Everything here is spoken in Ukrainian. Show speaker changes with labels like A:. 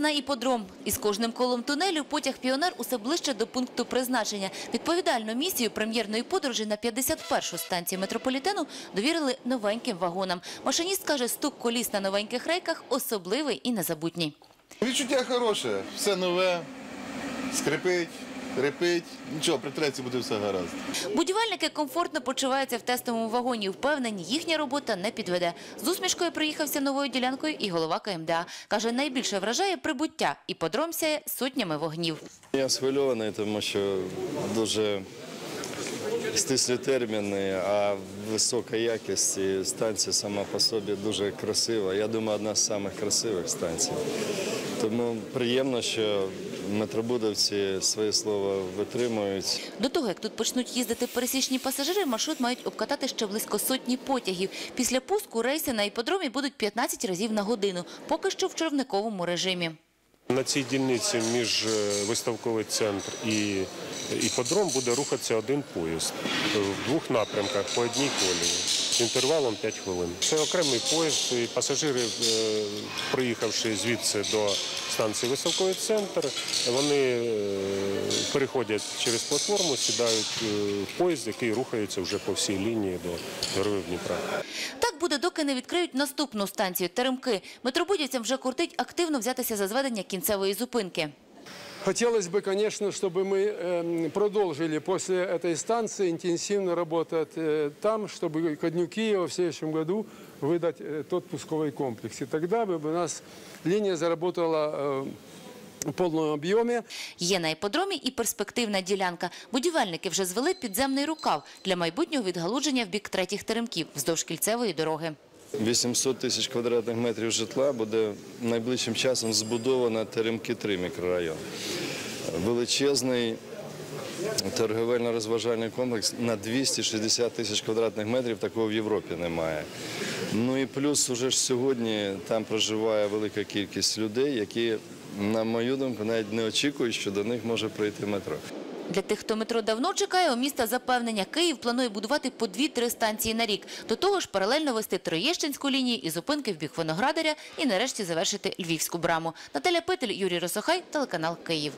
A: на іподром. Із кожним колом тунелю потяг «Піонер» усе ближче до пункту призначення. Відповідальну місію прем'єрної подорожі на 51-шу станцію метрополітену довірили новеньким вагонам. Машиніст каже, стук коліс на новеньких рейках особливий і незабутній.
B: Відчуття хороше, все нове, скрипить, репить. Нічого, при треці буде все гаразд.
A: Будівельники комфортно почуваються в тестовому вагоні. Впевнені, їхня робота не підведе. З усмішкою приїхався новою ділянкою і голова КМДА. Каже, найбільше вражає прибуття. і подром сяє сотнями вогнів.
C: Я схвильований, тому що дуже стислі терміни, а висока якість і станція сама по собі дуже красива. Я думаю, одна з самих красивих станцій. Тому приємно, що метробудовці своє слово витримують.
A: До того, як тут почнуть їздити пересічні пасажири, маршрут мають обкатати ще близько сотні потягів. Після пуску рейси на іподромі будуть 15 разів на годину, поки що в червниковому режимі.
D: На цій дільниці між е, виставковий центр і іподром буде рухатися один поїзд в двох напрямках по одній колії з інтервалом 5 хвилин. Це окремий поїзд, і пасажири, е, приїхавши звідси до станції виставковий центр, вони е, переходять через платформу, сідають в поїзд, який рухається вже по всій лінії до героїв Дніпра
A: Так буде, доки не відкриють наступну станцію – Теремки. Метробудівцям вже кортить активно взятися за зведення кінцевої зупинки.
E: Хотелось бы, конечно, чтобы мы эм, продолжили после этой станции интенсивно работать э, там, чтобы ко дню Киева в следующем году выдать э, тот пусковой комплекс. И тогда бы у нас линия заработала в полном.
A: Є на іподромі і перспективна ділянка. Будівельники вже звели підземний рукав для майбутнього відгалудження в бік третіх теремків вздовж кільцевої дороги.
C: 800 тисяч квадратних метрів житла буде найближчим часом збудовано Теремки 3 мікрорайон. Величезний торговельно-розважальний комплекс на 260 тисяч квадратних метрів такого в Європі немає. Ну і плюс уже ж сьогодні там проживає велика кількість людей, які, на мою думку, навіть не очікують, що до них може прийти метро.
A: Для тих, хто метро давно чекає, у міста запевнення. Київ планує будувати по 2-3 станції на рік. До того ж, паралельно вести Троєщинську лінію і зупинки в бік Виноградаря і нарешті завершити Львівську браму. Наталя Петель, Юрій Росохай, телеканал Київ.